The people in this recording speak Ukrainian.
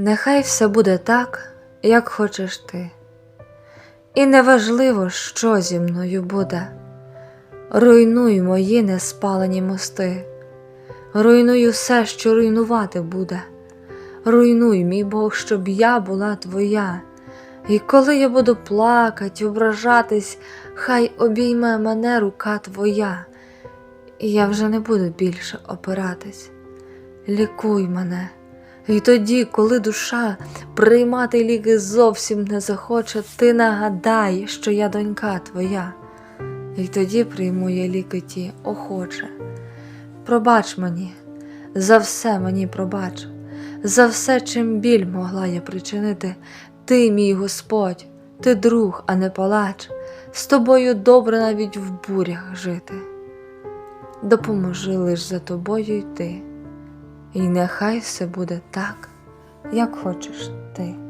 Нехай все буде так, як хочеш ти. І неважливо, що зі мною буде. Руйнуй мої неспалені мости, руйнуй усе, що руйнувати буде. Руйнуй, мій Бог, щоб я була твоя. І коли я буду плакать, ображатись, хай обійме мене рука твоя, і я вже не буду більше опиратись. Лікуй мене. І тоді, коли душа приймати ліки зовсім не захоче, ти нагадай, що я донька твоя, і тоді прийму я ліки ті охоче. Пробач мені, за все мені пробач, за все, чим біль могла я причинити, ти, мій Господь, ти друг, а не палач, з тобою добре навіть в бурях жити. Допоможи лиш за тобою йти. І нехай все буде так, як хочеш ти.